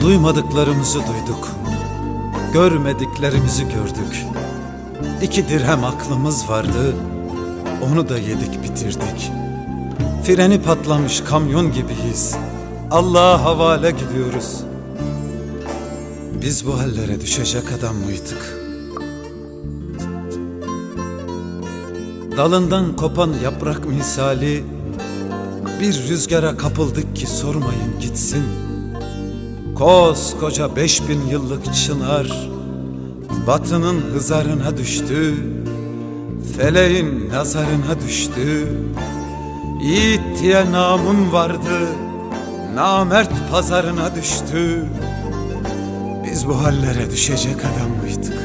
Duymadıklarımızı duyduk. Görmediklerimizi gördük. İki dirhem aklımız vardı. Onu da yedik bitirdik. Freni patlamış kamyon gibiyiz. Allah'a havale gidiyoruz. Biz bu hallere düşecek adam mıydık? Dalından kopan yaprak misali bir rüzgara kapıldık ki sormayın gitsin. Koskoca beş bin yıllık çınar batının hızarına düştü. Feleğin nazarına düştü. Yiğit diye namun vardı. Namert pazarına düştü. Biz bu hallere düşecek adam mıydık?